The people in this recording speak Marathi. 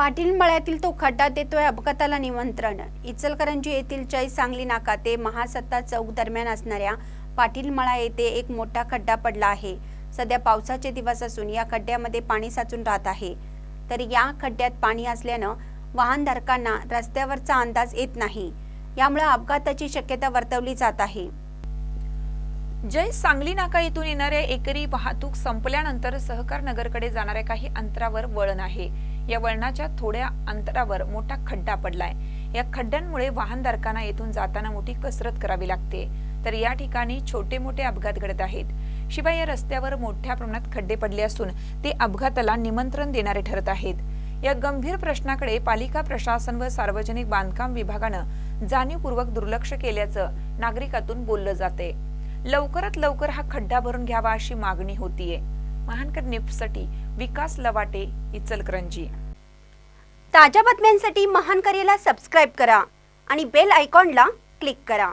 पाटील मळ्यातील तो खड्डा देतोय अपघाताला निमंत्रण. इचलकरंजी येथील जय सांगली नाका ते महासत्ता चौक दरम्यान असणाऱ्या पाटील मळा येथे एक मोठा खड्डा पडला आहे. सध्या पावसाचे दिवस असून या खड्ड्यामध्ये पाणी साचून राहत आहे. तर या खड्ड्यात पाणी असल्यानं वाहनधारकांना रस्त्यावरचा अंदाज येत नाही. यामुळे अपघाताची शक्यता वर्तवली जात आहे. जय सांगली नाका येथून येणाऱ्या एकरी वाहतूक संपल्यानंतर सहकार नगरकडे जाणाऱ्या काही अंतरावर वळण आहे. या वळणाच्या थोड्या अंतरावर मोठा खड्डा पडलाय. या खड्ड्यांमुळे वाहनधारकांना येथून जाताना मोठी कसरत करावी लागते. तर या ठिकाणी छोटे मोठे अपघात घडत आहेत. शिवाय या रस्त्यावर मोठ्या प्रमाणात खड्डे पडले असून ते अपघाताला निमंत्रण देणारे ठरत आहेत. या गंभीर प्रश्नाकडे पालिका प्रशासन व सार्वजनिक बांधकाम विभागानं जाणीवपूर्वक दुर्लक्ष केल्याचं नागरिकातून बोललं जाते लवकरात लवकर हा खड्डा भरून घ्यावा अशी मागणी होतीये. महानकर न्यूजसाठी विकास लवाटे इचलकरंजी. ताज्या बातम्यांसाठी महान करेला सबस्क्राईब करा आणि बेल आयकॉनला क्लिक करा.